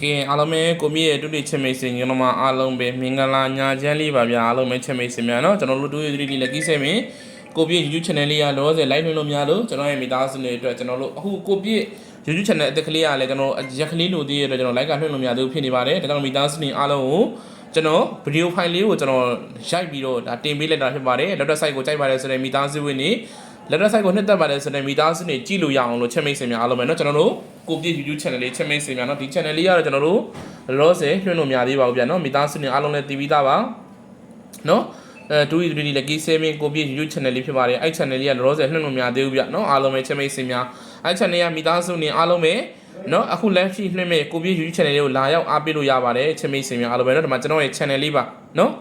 ကဲအားလုံးပဲကိုမြင့်ရဲ့တူတူချစ်မိတ်ဆွေညီတော်မအားလုံးပဲမင်္ဂလာညာချမ်းလေးပါဗျာအားလုံးပဲချစ်မိတ်ဆွေများเนาะကျွန်တော်တို့တူတူတူလက်ကီးဆဲမင်းကိုပြည့် YouTube channel လေးရလောဆယ် live လွှင့်လို့များလို့ကျွန်တော်ရဲ့မိသားစုတွေအတွက်ကျွန်တော်တို့အခုကိုပြည့် YouTube channel အသက်ကလေးရလဲကျွန်တော်ရက်ကလေးလို့တည်ရတဲ့ကျွန်တော် live ကလွှင့်လို့များသူဖြစ်နေပါတယ်ဒါကြောင့်မိသားစုတွေအားလုံးကိုကျွန်တော်ဗီဒီယိုဖိုင်လေးကိုကျွန်တော်ရိုက်ပြီးတော့ဒါတင်ပေးလိုက်တာဖြစ်ပါတယ်လက်တော့ site ကိုကြိုက်ပါတယ်ဆိုတဲ့မိသားစုဝင်တွေလက်တော့ site ကိုနှစ်သက်ပါတယ်ဆိုတဲ့မိသားစုတွေကြည့်လို့ရအောင်လို့ချက်မိတ်ဆွေများအားလုံးပဲเนาะကျွန်တော်တို့ ကိုပြည့် YouTube channel လေးချက်မိတ်ဆေများနော်ဒီ channel လေးကတော့ကျွန်တော်တို့လောဆယ်လွှင့်လို့များသေးပါဘူးဗျာနော်မိသားစုတွေအားလုံးလည်းတည်ပြီးသားပါနော်အဲ2 3 lucky saving ကိုပြည့် YouTube channel လေးဖြစ်ပါတယ်အဲ့ channel လေးကလောဆယ်လွှင့်လို့များသေးဘူးဗျာနော်အားလုံးပဲချက်မိတ်ဆေများအဲ့ channel ကမိသားစုတွေအားလုံးပဲနော်အခု live ရှိလွှင့်မဲ့ကိုပြည့် YouTube channel လေးကိုလာရောက်အားပေးလို့ရပါတယ်ချက်မိတ်ဆေများအားလုံးပဲနော်ဒီမှာကျွန်တော်ရဲ့ channel လေးပါနော်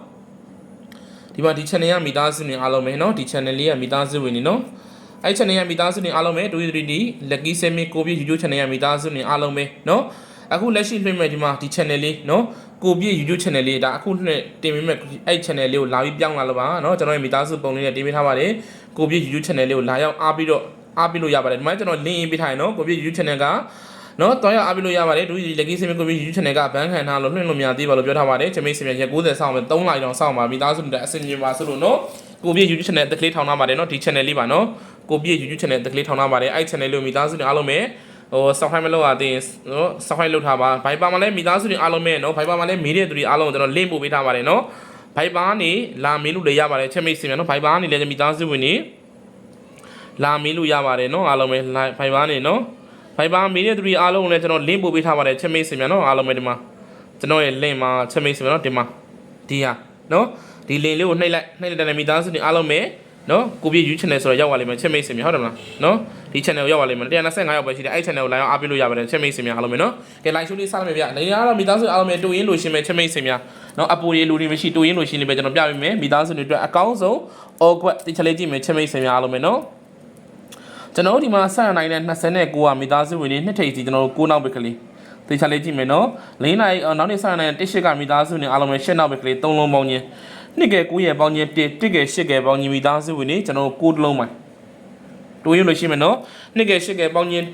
ဒီမှာဒီ channel ကမိသားစုတွေအားလုံးပဲနော်ဒီ channel လေးကမိသားစုဝင်နေနော် အဲ့ channel ရမိသားစုတွေအားလုံးပဲတို့ရတီ lucky semi ကိုပြည့် YouTube channel ရမိသားစုတွေအားလုံးပဲနော်အခုလက်ရှိလွှင့်မဲ့ဒီမှာဒီ channel လေးနော်ကိုပြည့် YouTube channel လေးဒါအခုလွှင့်တင်ပေးမဲ့အဲ့ channel လေးကိုလာပြီးပြောင်းလာလို့ပါနော်ကျွန်တော်ရဲ့မိသားစုပုံလေးနဲ့တင်ပေးထားပါတယ်ကိုပြည့် YouTube channel လေးကိုလာရောက်အားပြီးတော့အားပေးလို့ရပါတယ်ဒီမှာကျွန်တော် link ပေးထားရင်နော်ကိုပြည့် YouTube channel ကနော်တောင်းရအားပေးလို့ရပါတယ်ဒူဒီလက်ကိစင်မကွန်ပျူတာ YouTube channel ကဘန်းခံထားလို့လွှင့်လို့မရသေးပါလို့ပြောထားပါတယ်ချမိတ်စင်မြန်ရ90ဆောင်းမယ်3လတောင်ဆောင်းပါမိသားစုတွေအဆင်ပြေပါဆိုလို့နော်ကိုပြည့် YouTube channel တက်ကလေးထောင်ထားပါတယ်နော်ဒီ channel လေးပါနော် ကိုပြည့် YouTube channel တက်ကလေးထောင်ထားပါတယ်အဲ့ channel လေးကိုမိသားစုတွေအားလုံးပဲဟို subscribe မလုပ်ရသေးရင်နော် subscribe လုပ်ထားပါ Viber မှာလည်းမိသားစုတွေအားလုံးပဲနော် Viber မှာလည်းမေးတဲ့သူတွေအားလုံးကိုကျွန်တော် link ပို့ပေးထားပါတယ်နော် Viber ကနေလာမေးလို့လည်းရပါတယ်ချက်မိတ်စင်နော် Viber ကနေလည်းမိသားစုဝင်နေလာမေးလို့ရပါတယ်နော်အားလုံးပဲ Viber နေနော် Viber မေးတဲ့သူတွေအားလုံးကိုလည်းကျွန်တော် link ပို့ပေးထားပါတယ်ချက်မိတ်စင်မြန်နော်အားလုံးပဲဒီမှာကျွန်တော်ရဲ့ link မှာချက်မိတ်စင်မြန်နော်ဒီမှာဒီဟာနော်ဒီ link လေးကိုနှိပ်လိုက်နှိပ်လိုက်တဲ့မိသားစုတွေအားလုံးပဲ နော်ကိုပြည့် YouTube channel ဆိုတော့ရောက်သွားလိမ့်မယ်ချက်မိတ်စင်မြန်ဟုတ်တယ်မလားနော်ဒီ channel ကိုရောက်သွားလိမ့်မယ်125ရောက်ပဲရှိတယ်အဲ့ channel ကို live အားပေးလို့ရပါတယ်ချက်မိတ်စင်မြန်အားလုံးပဲနော်ကဲ live show လေးစလိုက်မယ်ဗျနေရတော့မိသားစုအားလုံးပဲတူရင်းလို့ရှင်းမယ်ချက်မိတ်စင်မြန်နော်အပူရီလူတွေမရှိတူရင်းလို့ရှင်းနေပဲကျွန်တော်ပြပေးမယ်မိသားစုတွေအတွက်အကောင်းဆုံး all quad ဒီချက်လေးကြည့်မယ်ချက်မိတ်စင်မြန်အားလုံးပဲနော်ကျွန်တော်တို့ဒီမှာဆက်ရနိုင်တဲ့29ကမိသားစုဝင်တွေနှစ်ထိပ်စီကျွန်တော်တို့9နောက်ပဲကလေးတေချာလေးကြည့်မယ်နော်၄နိုင်နောက်နေ့ဆက်ရနိုင်တဲ့1 8ကမိသားစုဝင်အားလုံးပဲ10နောက်ပဲကလေး3လုံးပေါင်းချင်း နှစ်ကဲ9ရဲ့ပေါင်းချင်း1 1ကဲ10ကဲပေါင်းချင်းမိသားစုဝင်တွေကျွန်တော်တို့9တလုံးပိုင်းတိုးရလို့ရှိမယ်နော်နှစ်ကဲ10ကဲပေါင်းချင်း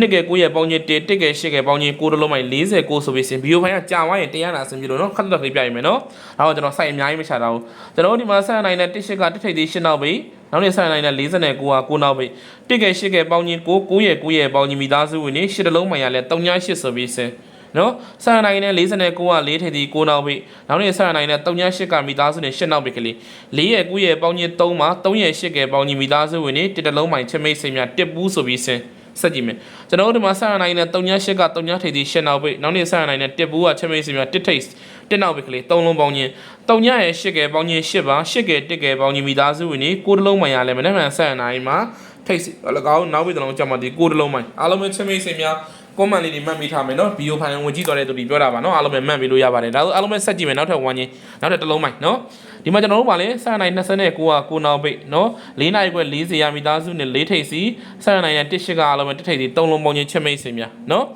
နှစ်ကဲ9ရဲ့ပေါင်းချင်း1 1ကဲ10ကဲပေါင်းချင်း9တလုံးပိုင်း49ဆိုပြီးစင်ဗီဒီယိုဖိုင်ကကြာသွားရင်တရားနာစင်ပြီလို့နော်ခက်တက်လေးပြရမယ်နော်ဒါတော့ကျွန်တော်စိုက်အများကြီးမချတာဘူးကျွန်တော်တို့ဒီမှာဆက်ရနိုင်တဲ့1 8ကတစ်ထိပ်သေး10နောက်ပဲနောက်နေ့ဆက်နိုင်တဲ့49က9နောက်ပဲတစ်ကဲ8ကဲပေါင်းချင်း9 9ရဲ့9ရဲ့ပေါင်းချင်းမိသားစုဝင်နေ10တလုံးမှရလဲ38ဆိုပြီးစင် နော်ဆက်နိုင်တဲ့49က4ထိပ်ဒီ9နောက်ပြီနောက်နေ့ဆက်နိုင်တဲ့38ကမိသားစုနဲ့8နောက်ပြီကလေး4ရဲ့9ရဲ့ပေါင်းချင်း3မှာ3ရဲ့8ကပေါင်းချင်းမိသားစုဝင်နေတစ်တလုံးမှချက်မိတ်စိမ်များတစ်ပူးဆိုပြီးစင်ဆက်ကြည့်မယ်ကျွန်တော်တို့ဒီမှာဆက်နိုင်တဲ့38က3ထိပ်ဒီ8နောက်ပြီနောက်နေ့ဆက်နိုင်တဲ့တစ်ပူးကချက်မိတ်စိမ်များတစ်ထိပ်တစ်နောက်ပြီကလေး3လုံးပေါင်းချင်း3ရဲ့8ကပေါင်းချင်း8ပါ8က1ကပေါင်းချင်းမိသားစုဝင်နေ9တလုံးမှရလဲမနေ့မှဆက်နိုင်မှာထိတ်၎င်းနောက်ပြီတလုံးကြောက်မှဒီ9တလုံးမှအားလုံးပဲချက်မိတ်စိမ်များ comment လေးတွေမှတ်မိထားမယ်နော်ဗီဒီယိုဖိုင်ဝင်ကြည့်တော့တဲ့သူတွေပြောတာပါနော်အားလုံးပဲမှတ်ပြီးလို့ရပါတယ်ဒါဆိုအားလုံးပဲဆက်ကြည့်မယ်နောက်ထပ်ဝမ်းချင်းနောက်ထပ်တစ်လုံးမိုင်နော်ဒီမှာကျွန်တော်တို့ပါလဲဆက်နိုင်29ကိုကကိုနောက်ပိတ်နော်၄နိုင်ခွဲ40ရာမိသားစုနဲ့၄ထိပ်စီဆက်နိုင်တဲ့တစ်ရှိကအားလုံးပဲတစ်ထိပ်စီ၃လုံးပေါင်းချင်းချက်မိတ်စင်များနော်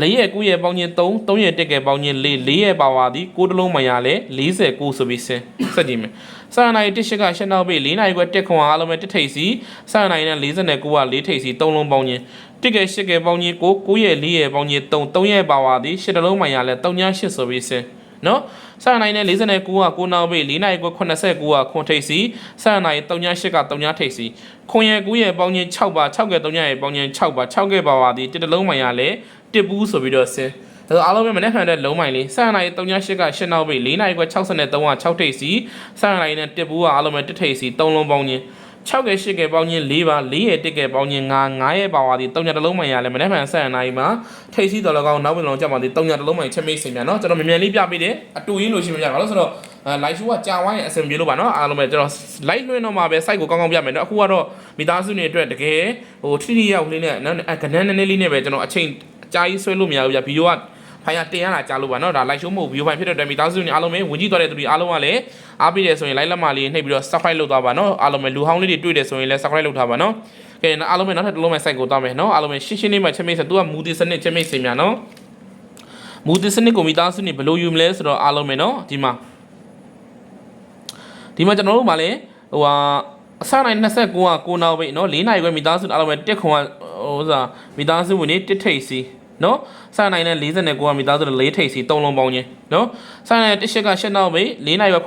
၄ရဲ့9ရဲ့ပေါင်းချင်း3 3ရဲ့1ကဲပေါင်းချင်း4 4ရဲ့ပါဝါသည်9တလုံးမရလဲ49ဆိုပြီးစင်ဆက်ကြည့်မယ်ဆန်နိုင်တစ်ရှိကရှင်းနောက်ပြီ၄နိုင်ခွဲတက်ခွန်အားလုံးပဲတစ်ထိပ်စီဆန်နိုင်တဲ့49က4ထိပ်စီ3လုံးပေါင်းချင်း တစ်ကဲ8ကဲပေါင်းချင်း9 9ရဲ့4ရဲ့ပေါင်းချင်း3 3ရဲ့ပါဝါသည်10တလုံးမရလဲ38ဆိုပြီးစင်နော်ဆန်နိုင်တဲ့49က9နောက်ပြီ4နိုင်ခွဲ89ကခွန်ထိပ်စီဆန်နိုင်38က3ထိပ်စီခွန်ရဲ့9ရဲ့ပေါင်းချင်း6ပါ6ကဲ3ရဲ့ပေါင်းချင်း6ပါ6ကဲပါဝါသည်တစ်တလုံးမရလဲတစ်ဘူးဆိုပြီးတော့စင်ဒါဆိုအားလုံးပဲမနေ့ဖန်တဲ့လုံးမိုင်လေးဆန်နိုင်38က8နောက်ပြီ4နိုင်ခွဲ63က6ထိပ်စီဆန်နိုင်တဲ့တစ်ဘူးကအားလုံးပဲတစ်ထိပ်စီ3လုံးပေါင်းချင်း 6ကဲ8ကဲပေါင်းချင်း4ပါ4ရဲ့1ကဲပေါင်းချင်း9 9ရဲ့ပါဝါဒီ3ညတစ်လုံးမှန်ရလဲမနေ့မှန်ဆက်ရနိုင်မှာထိတ်စီတော်လကောင်နောက်ဝင်လုံးကြမှာဒီ3ညတစ်လုံးမှန်ချက်မိတ်စင်ပြန်နော်ကျွန်တော်မြန်မြန်လေးပြပေးတယ်အတူရင်းလို့ရှိမှပြပါလို့ဆိုတော့ live show ကကြာဝိုင်းအဆင်ပြေလို့ပါနော်အားလုံးပဲကျွန်တော် live လွှင့်တော့မှာပဲ site ကိုကောင်းကောင်းပြမယ်နော်အခုကတော့မိသားစုတွေအတွက်တကယ်ဟိုထိထိရောက်လေးနဲ့နော်ကနန်းနည်းနည်းလေးနဲ့ပဲကျွန်တော်အချိန်အကြာကြီးဆွဲလို့မရဘူးဗျဗီဒီယိုက ဖိုင်ရတင်ရတာကြားလို့ပါเนาะဒါ live show မဟုတ်ဘူး view ဖိုင်ဖြစ်တဲ့အတွက်မိသားစုတွေအားလုံးပဲဝင်ကြည့်သွားတဲ့သူတွေအားလုံးကလည်းအားပေးတယ်ဆိုရင် live လက်မလေးနှိပ်ပြီးတော့ subscribe လုပ်သွားပါเนาะအားလုံးပဲလူဟောင်းလေးတွေတွေ့တယ်ဆိုရင်လည်း subscribe လုပ်ထားပါเนาะကဲအားလုံးပဲနောက်ထပ်တစ်လုံးမဲ့ site ကိုတောင်းမယ်เนาะအားလုံးပဲရှင်းရှင်းလေးမှချက်မိတ်ဆိုသူကမူတီစနစ်ချက်မိတ်စင်များเนาะမူတီစနစ်ကိုမိသားစုတွေဘယ်လိုယူမလဲဆိုတော့အားလုံးပဲเนาะဒီမှာဒီမှာကျွန်တော်တို့ဗာလဲဟိုဟာအစနိုင်29က9နောက်ပဲเนาะ4နိုင်ခွဲမိသားစုအားလုံးပဲတက်ခွန်ကဟိုဥစားမိသားစုဝင်နေတစ်ထိပ်စီ နော်စားနိုင်တဲ့49ကမိသားစုနဲ့၄ထိပ်စီ3လုံးပေါင်းချင်းနော်စားနိုင်တဲ့တစ်ရှက်က8နောက်ပဲ4နိုင်ပဲ89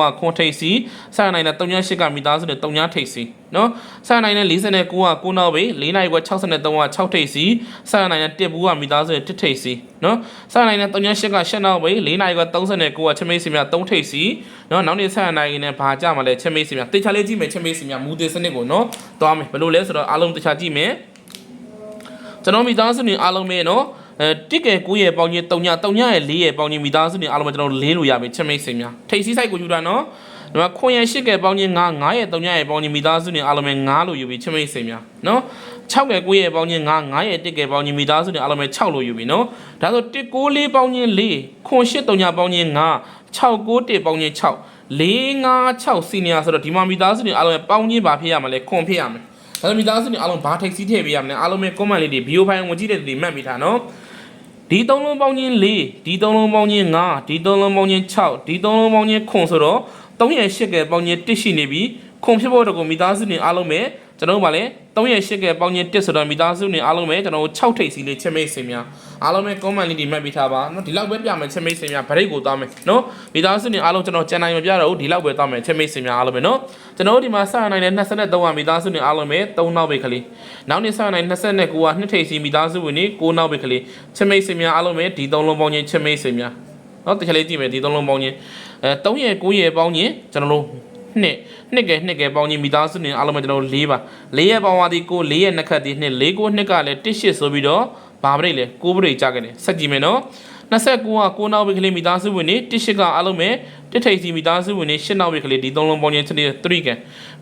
ကခွန်ထိပ်စီစားနိုင်တဲ့38ကမိသားစုနဲ့3ညထိပ်စီနော်စားနိုင်တဲ့49က9နောက်ပဲ4နိုင်ပဲ63က6ထိပ်စီစားနိုင်တဲ့1ဘူးကမိသားစုနဲ့1ထိပ်စီနော်စားနိုင်တဲ့38က8နောက်ပဲ4နိုင်ပဲ39ကချမိတ်စီများ3ထိပ်စီနော်နောက်နေ့စားနိုင်ရင်ဘာကြမှာလဲချမိတ်စီများတေချာလေးကြည့်မယ်ချမိတ်စီများမူသေးစနစ်ကိုနော်သွားမယ်ဘယ်လိုလဲဆိုတော့အားလုံးတေချာကြည့်မယ် ကျွန်တော်မိသားစုနေအားလုံးပဲနော်အဲတစ်ကယ်9ရဲ့ပေါင်းချင်း3ည3ညရဲ့4ရဲ့ပေါင်းချင်းမိသားစုနေအားလုံးပဲကျွန်တော်လေးလို့ရပြီချက်မိတ်စင်များထိတ်စီးဆိုင်ကိုယူတာနော်ဒီမှာခွန်ရဲ့8ကယ်ပေါင်းချင်း9 9ရဲ့3ညရဲ့ပေါင်းချင်းမိသားစုနေအားလုံးပဲ9လို့ယူပြီချက်မိတ်စင်များနော်6ကယ်9ရဲ့ပေါင်းချင်း9 9ရဲ့တစ်ကယ်ပေါင်းချင်းမိသားစုနေအားလုံးပဲ6လို့ယူပြီနော်ဒါဆို1 9 4ပေါင်းချင်း4ခွန်8 3ညပေါင်းချင်း9 6 9 1ပေါင်းချင်း6 4 5 6စီနီယာဆိုတော့ဒီမှာမိသားစုနေအားလုံးပဲပေါင်းချင်းပါဖြစ်ရမှာလဲခွန်ဖြစ်ရမယ် ဒါဆိုမိသားစုတွေအားလုံးဘာထိတ်စီးထည့်ပေးရမလဲအားလုံးပဲ comment လေးတွေ video file ဝင်ကြည့်တဲ့သူတွေမှတ်မိထားနော်ဒီသုံးလုံးပေါင်းချင်း4ဒီသုံးလုံးပေါင်းချင်း5ဒီသုံးလုံးပေါင်းချင်း6ဒီသုံးလုံးပေါင်းချင်းခွန်ဆိုတော့3ရဲ့8ကဲပေါင်းချင်း1ရှိနေပြီခွန်ဖြစ်ဖို့တကူမိသားစုတွေအားလုံးပဲ ကျွန်တော်တို့ဗာလဲ3ရဲ့8ကဲပေါင်းချင်း1ဆိုတော့မိသားစုတွေအားလုံးပဲကျွန်တော်တို့6ထိတ်စီလေးချက်မိတ်စင်များအားလုံးပဲ comment လေးတွေမှတ်ပေးထားပါနော်ဒီလောက်ပဲပြမယ်ချက်မိတ်စင်များဗရိတ်ကိုသွားမယ်နော်မိသားစုတွေအားလုံးကျွန်တော်ကြံနိုင်မပြတော့ဘူးဒီလောက်ပဲသွားမယ်ချက်မိတ်စင်များအားလုံးပဲနော်ကျွန်တော်တို့ဒီမှာစရနိုင်တဲ့23ကမိသားစုတွေအားလုံးပဲ3နောက်ပဲခလေးနောက်နေ့စရနိုင်29က2ထိတ်စီမိသားစုဝင်နေ9နောက်ပဲခလေးချက်မိတ်စင်များအားလုံးပဲဒီ3လုံးပေါင်းချင်းချက်မိတ်စင်များနော်တစ်ချက်လေးကြည့်မယ်ဒီ3လုံးပေါင်းချင်းအဲ3ရဲ့9ရဲ့ပေါင်းချင်းကျွန်တော်တို့ နှစ်နှစ်ကဲနှစ်ကဲပေါင်းချင်းမိသားစုနေအားလုံးပဲကျွန်တော်တို့၄ပါ၄ရဲ့ပေါင်းသွားသည်ကို၄ရဲ့နှစ်ခတ်သည်နှစ်၄ကိုနှစ်ကလည်း1 8ဆိုပြီးတော့ဘာပရိတ်လဲကိုပရိတ်ကြခဲ့တယ်ဆက်ကြည့်မယ်နော်29က9နောက်ပဲကလေးမိသားစုဝင်နေ1 8ကအားလုံးပဲတစ်ထိပ်စီမိသားစုဝင်နေ8နောက်ပဲကလေးဒီ၃လုံးပေါင်းချင်း3 3ကဲ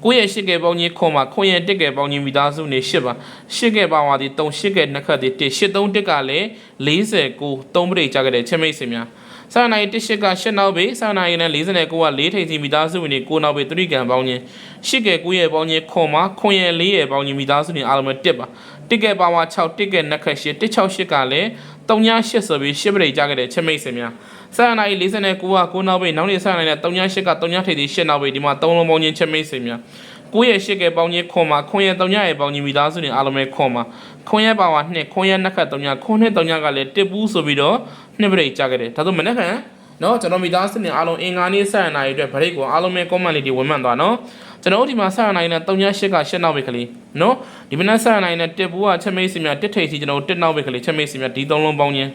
9ရဲ့8ကဲပေါင်းချင်းခွန်မှာခွန်ရဲ့1ကဲပေါင်းချင်းမိသားစုနေ8ပါ8ကဲပေါင်းသွားသည်3 8ကဲနှစ်ခတ်သည်1 8 3 1ကလည်း49 3ပရိတ်ကြခဲ့တယ်ချက်မိတ်စင်များ ဆာနိုင်တစ်ရှစ်ကရှစ်နောက်ပေဆာနိုင်နဲ့49က4ထိပ်စီမိသားစုဝင်တွေ9နောက်ပေ3ကံပေါင်းချင်းရှစ်ကဲ9ရဲ့ပေါင်းချင်းခွန်မှာခွန်ရဲ့4ရဲ့ပေါင်းချင်းမိသားစုတွေအားလုံးပဲ1ပါတစ်ကဲပါဝါ6တစ်ကဲနှစ်ခက်8 168ကလည်း3ည8ဆိုပြီး10ပရိတ်ကြခဲ့တဲ့ချက်မိတ်စင်များဆာနိုင်49က9နောက်ပေနောက်နေ့ဆာနိုင်နဲ့3ည8က3ညထိပ်စီ10နောက်ပေဒီမှာ3လုံးပေါင်းချင်းချက်မိတ်စင်များကိုယ့်ရဲ့ရှစ်ကဲပေါင်းချင်းခွန်မှာခွန်ရဲ့3ညရဲ့ပေါင်းချင်းမိသားစုတွေအားလုံးပဲခွန်မှာခွန်ရဲ့ပါဝါ2ခွန်ရဲ့နှစ်ခက်3ညခွန်နဲ့3ညကလည်းတစ်ပူးဆိုပြီးတော့ နှစ်ပရိတ်ကြခဲ့တယ်ဒါဆိုမနေ့ကနော်ကျွန်တော်မိသားစုနဲ့အားလုံးအင်္ဂါနေ့ဆက်ရနိုင်အတွက်ဗရိတ်ကိုအားလုံးပဲ comment လေးတွေဝင်မှန်သွားနော်ကျွန်တော်တို့ဒီမှာဆက်ရနိုင်တဲ့3ည8က8နောက်ပဲကလေးနော်ဒီမနက်ဆက်ရနိုင်တဲ့တစ်ဘူးကချက်မိတ်စီများတစ်ထိပ်စီကျွန်တော်တို့တစ်နောက်ပဲကလေးချက်မိတ်စီများဒီ3လုံးပေါင်းချင်း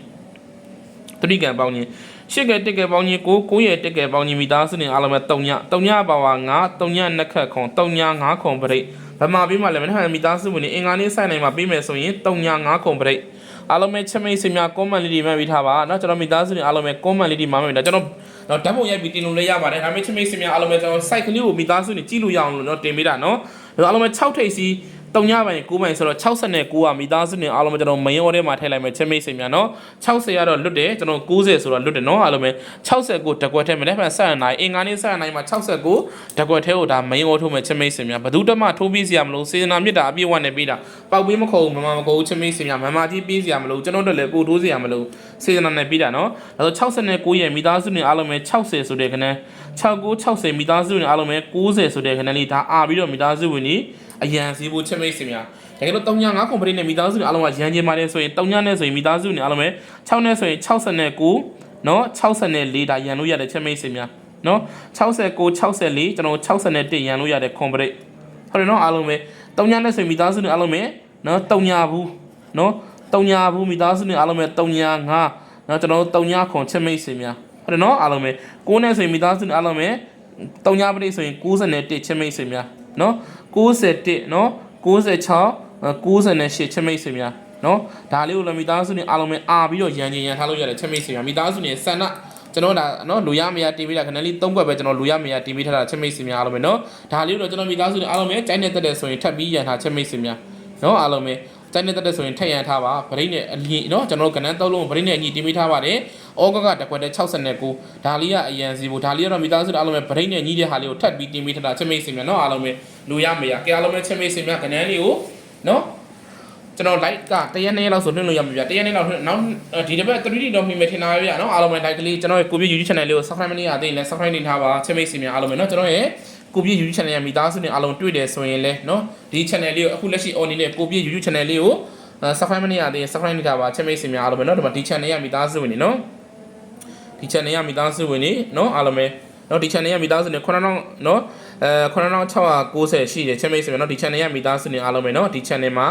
တတိကံပေါင်းချင်းရှစ်ကဲတစ်ကဲပေါင်းချင်းကိုကိုရဲ့တစ်ကဲပေါင်းချင်းမိသားစုနဲ့အားလုံးပဲ3ည3ညပါဝါ9 3ညနှစ်ခတ်ခွန်3ည9ခွန်ဗရိတ်ဗမာပေးမှလည်းမနေ့ကမိသားစုဝင်နေအင်္ဂါနေ့ဆက်နိုင်မှာပေးမယ်ဆိုရင်3ည9ခွန်ဗရိတ် အားလုံးပဲချက်မိတ်စင်များ comment လေးတွေမှတ်ပြီးထားပါเนาะကျွန်တော်မိသားစုတွေအားလုံးပဲ comment လေးတွေမှတ်ပြီးဒါကျွန်တော်တော့ဓာတ်ပုံရိုက်ပြီးတင်လို့လည်းရပါတယ်ဒါပေမဲ့ချက်မိတ်စင်များအားလုံးပဲကျွန်တော် site ကလေးကိုမိသားစုတွေကြည့်လို့ရအောင်လို့เนาะတင်ပေးတာเนาะဒါအားလုံးပဲ6ထိပ်စီ 3ညပိုင်း9ပိုင်းဆိုတော့69ကမိသားစုနေအားလုံးကျွန်တော် main order မှာထည့်လိုက်မယ်ချက်မိတ်ဆွေများနော်60ကတော့လွတ်တယ်ကျွန်တော်90ဆိုတော့လွတ်တယ်နော်အားလုံးပဲ69တကွက်ထဲမှာလက်ဖန်ဆက်နိုင်အင်္ဂါနေ့ဆက်နိုင်မှာ69တကွက်ထဲကိုဒါ main order ထိုးမယ်ချက်မိတ်ဆွေများဘသူတမထိုးပြီးစရာမလိုစေတနာမြစ်တာအပြည့်ဝနဲ့ပြီးတာပောက်ပြီးမခုံမမမခုံချက်မိတ်ဆွေများမမကြီးပြီးစရာမလိုကျွန်တော်တို့လည်းပို့ထိုးစရာမလိုစေတနာနဲ့ပြီးတာနော်ဒါဆို69ရဲ့မိသားစုနေအားလုံးပဲ60ဆိုတဲ့ခန်း69 60မိသားစုနေအားလုံးပဲ90ဆိုတဲ့ခန်းလေးဒါအာပြီးတော့မိသားစုဝင်ကြီး အရန်ဈေးဖို့ချစ်မိတ်ဆွေများတကယ်လို့3ည9ကွန်ပဏီနဲ့မိသားစုတွေအားလုံးကရန်ကျင်ပါတယ်ဆိုရင်3ညနဲ့ဆိုရင်မိသားစုတွေအားလုံးပဲ6နဲ့ဆိုရင်69နော်64ဒါရန်လို့ရတဲ့ချစ်မိတ်ဆွေများနော်69 64ကျွန်တော်61ရန်လို့ရတဲ့ကွန်ပဏီဟုတ်တယ်နော်အားလုံးပဲ3ညနဲ့ဆိုရင်မိသားစုတွေအားလုံးပဲနော်3ညဘူးနော်3ညဘူးမိသားစုတွေအားလုံးပဲ3ည9နော်ကျွန်တော်တို့3ညခွန်ချစ်မိတ်ဆွေများဟုတ်တယ်နော်အားလုံးပဲ9နဲ့ဆိုရင်မိသားစုတွေအားလုံးပဲ3ညပတိဆိုရင်61ချစ်မိတ်ဆွေများနော် 61နော်96 98ချက်မိတ်ဆွေများနော်ဒါလေးကိုလည်းမိသားစုနဲ့အားလုံးပဲအားပြီးတော့ရန်ကျင်ရန်ထားလို့ရတယ်ချက်မိတ်ဆွေများမိသားစုနဲ့ဆန္ဒကျွန်တော်ဒါနော်လူရမရတင်ပေးတာခဏလေး၃ခွက်ပဲကျွန်တော်လူရမရတင်ပေးထားတာချက်မိတ်ဆွေများအားလုံးပဲနော်ဒါလေးကိုတော့ကျွန်တော်မိသားစုနဲ့အားလုံးပဲကြိုက်နေတဲ့တဲ့ဆိုရင်ထပ်ပြီးရန်ထားချက်မိတ်ဆွေများနော်အားလုံးပဲ ကြိုက်နေတတ်တဲ့ဆိုရင်ထက်ရန်ထားပါဗရိတ်နဲ့အလင်းနော်ကျွန်တော်ကဏ္ဍသုံးလုံးဗရိတ်နဲ့အညီတင်ပေးထားပါတယ်ဩဂကတကွက်တဲ့69ဒါလေးကအရန်စီဖို့ဒါလေးကတော့မိသားစုအားလုံးပဲဗရိတ်နဲ့ညီတဲ့ဟာလေးကိုထပ်ပြီးတင်ပေးထားတာချက်မိတ်ဆွေများနော်အားလုံးပဲလူရမရကဲအားလုံးပဲချက်မိတ်ဆွေများကဏ္ဍလေးကိုနော်ကျွန်တော် light ကတရက်နေ့လောက်ဆိုလွှင့်လို့ရမှာဗျာတရက်နေ့လောက်နောက်ဒီတစ်ပတ် 3D တော့မိမယ်ထင်တာပဲဗျာနော်အားလုံးပဲ light ကလေးကျွန်တော်ရဲ့ကိုပြ YouTube channel လေးကို subscribe မလုပ်ရသေးရင်လည်း subscribe နေထားပါချစ်မိတ်ဆွေများအားလုံးပဲနော်ကျွန်တော်ရဲ့ ကိုပြ YouTube channel ရဲ့မိသားစုတွေအားလုံးတွေ့တယ်ဆိုရင်လည်းနော်ဒီ channel လေးကိုအခုလက်ရှိ on နေတဲ့ကိုပြ YouTube channel လေးကို အဲ subscribe မနေရသေးရင် subscribe လုပ်ကြပါချက်မိတ်ဆွေများအားလုံးပဲเนาะဒီမှာဒီ channel ရမိသားစုဝင်နေเนาะဒီ channel ရမိသားစုဝင်နေเนาะအားလုံးပဲเนาะဒီ channel ရမိသားစုနေ9000เนาะအဲ9690ရှိတယ်ချက်မိတ်ဆွေများเนาะဒီ channel ရမိသားစုနေအားလုံးပဲเนาะဒီ channel မှာ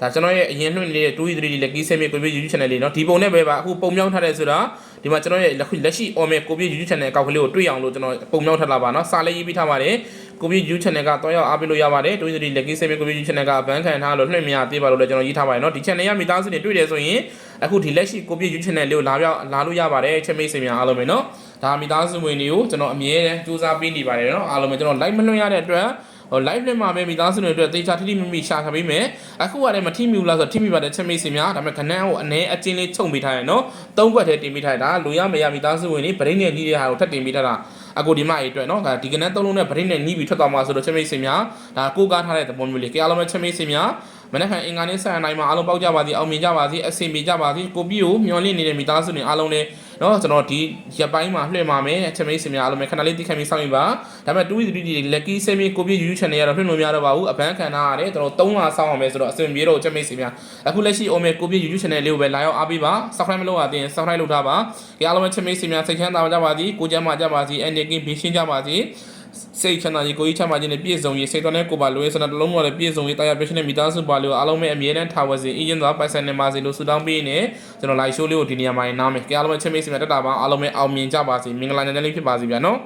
ဒါကျွန်တော်ရဲ့အရင်နှွင့်နေတဲ့2 3လေးလည်းကီးဆဲမြေကိုပြေ YouTube channel လေးနော်ဒီပုံနဲ့ပဲပါအခုပုံမြောင်းထားတယ်ဆိုတော့ဒီမှာကျွန်တော်ရဲ့လက်ရှိ online ကိုပြေ YouTube channel အကောက်ကလေးကိုတွေ့အောင်လို့ကျွန်တော်ပုံမြောင်းထားလာပါနော်စာလေးရေးပြီးထားပါတယ်ကိုပြေ YouTube channel ကတော့ရောက်အားပေးလို့ရပါတယ်2 3လည်းကီးဆဲမြေကိုပြေ YouTube channel ကဘန်းခံထားလို့နှွင့်မရသေးပါလို့လည်းကျွန်တော်ရေးထားပါတယ်နော်ဒီ channel ရမိသားစုတွေတွေ့တယ်ဆိုရင်အခုဒီလက်ရှိကိုပြေ YouTube channel လေးကိုလာပြောင်းလာလို့ရပါတယ်ချက်မိတ်ဆွေများအားလုံးပဲနော်ဒါမိသားစုဝင်တွေကိုကျွန်တော်အမြဲတမ်းစူးစမ်းပေးနေပါတယ်နော်အားလုံးပဲကျွန်တော် live မလွှင့်ရတဲ့အတွက် ဟို live နဲ့မှာပဲမိသားစုတွေအတွက်သေချာထိထိမိမိရှာခပေးမယ်အခုကလည်းမထိမိဘူးလားဆိုတော့ထိမိပါတယ်ချက်မိတ်ဆွေများဒါပေမဲ့ခဏန်းကိုအ ਨੇ အချင်းလေးချုပ်ပေးထားရနော်သုံးခွက်ထဲတင်ပေးထားရတာလူရမရမိသားစုဝင်တွေဗရိတ်နဲ့နီးတဲ့ဟာကိုထပ်တင်ပေးထားတာအခုဒီမအေးအတွက်နော်ဒါဒီကနန်းသုံးလုံးနဲ့ဗရိတ်နဲ့နီးပြီးထွက်သွားမှာဆိုတော့ချက်မိတ်ဆွေများဒါကိုကားထားတဲ့သဘောမျိုးလေးကြအားလုံးပဲချက်မိတ်ဆွေများ မနေ့ကအင်္ဂါနေ့ဆက်အနိုင်မှာအားလုံးပေါက်ကြပါစေအောင်မြင်ကြပါစေအဆင်ပြေကြပါစေကိုပြိုမျောလင့်နေတဲ့မိသားစုတွေအားလုံးလည်းနော်ကျွန်တော်ဒီရက်ပိုင်းမှာလွှင့်ပါမယ်အချက်မိတ်ဆွေများအားလုံးပဲခဏလေးသိခံပြီးစောင့်နေပါဒါပေမဲ့2 3 3 lucky 7မြေကိုပြ YouTube channel ရတော့လွှင့်လို့မရတော့ပါဘူးအပန်းခံထားရတယ်ကျွန်တော်3လစောင့်အောင်မယ်ဆိုတော့အဆင်ပြေတော့အချက်မိတ်ဆွေများအခုလက်ရှိ on မဲ့ကိုပြ YouTube channel လေးကိုပဲလာရောက်အားပေးပါ subscribe မလုပ်ရသေးရင် subscribe လုပ်ထားပါကြအားလုံးပဲချက်မိတ်ဆွေများစိတ်ချမ်းသာကြပါစေကိုကြမ်းမာကြပါစေအနေကင်းဘေးရှင်းကြပါစေ စိတ်ချမ်းသာကြီးကိုကြီးချမ်းသာခြင်းနဲ့ပြည့်စုံရေးစိတ်တော်နဲ့ကိုယ်ပါလွယ်စနတလုံးပေါ်လည်းပြည့်စုံရေးတရားပြည့်စုံတဲ့မိသားစုပါလို့အားလုံးပဲအမြဲတမ်းထားဝစီအရင်သောပိုင်ဆိုင်နေပါစေလို့ဆုတောင်းပေးနေကျွန်တော် live show လေးကိုဒီနေရာမှာနားမယ်ကြအားလုံးပဲချက်မိတ်ဆွေများတက်တာပါအားလုံးပဲအောင်မြင်ကြပါစေမင်္ဂလာညချမ်းလေးဖြစ်ပါစေဗျာနော်